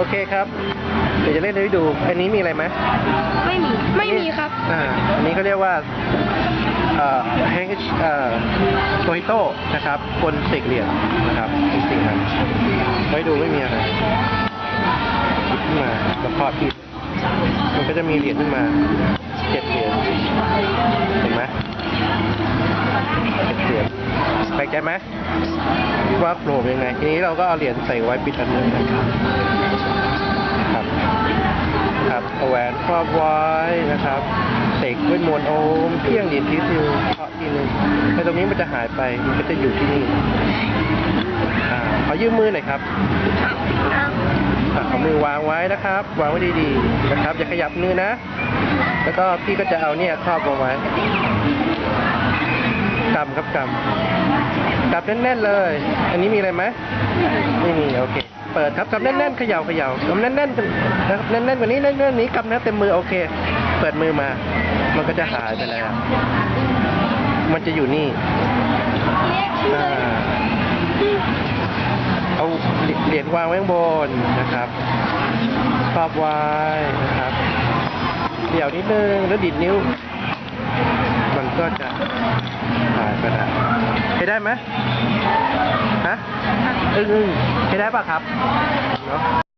โอเคครับ เดี๋ยวจะเล่นให้ดู อันนี้มีอะไรไหมไม่มี ไม่มีครับ อ่า อันนี้เขาเรียกว่าเอ่อแฮงเอ่อโตฮิโต้นะครับกลสิกเหรียญนะครับจริงๆครับไว้ดูไม่มีอะไรหยิบขึ้นมาแล้วพอปิดมันก็จะมีเหรียญขึ้นมาเจ็ด ไหมว่าโปร่งยังไง ทีนี้เราก็เอาเหรียญใส่ไว้ปิดอันนึงนะครับครับครับเอาแหวนครอบไว้นะครับเสกด้วยมวลโอมเพียงดินทีซิวเคาะทีนึงไอ้ตรงนี้มันจะหายไปมันก็จะอยู่ที่นี่อ่าขอยืมมือหน่อยครับเอามือวางไว้นะครับ วางไว้ดีๆนะครับ อย่าขยับมือนะ แล้วก็พี่ก็จะเอาเนี่ยครอบเอาไว้กำครับกำ กำแน่นๆเลย อันนี้มีอะไรไหมไม่มีโอเค เปิดครับกำแน่นๆเขย่าเขย่ากำแน่นๆนะครับแน่นๆกว่านี้แน่นๆนี้กำนะเต็มมือโอเค เปิดมือมา มันก็จะหายไปแล้ว มันจะอยู่นี่อ่าเอาเหรียญวางไว้ข้างบนนะครับครอบไว้นะครับเดี๋ยวนิดนึงแล้วดิดนิ้ว มันก็จะ หายไปแล้วใช้ได้ไหมฮะอึ้งอึ้งใช้ได้ปะครับเนาะ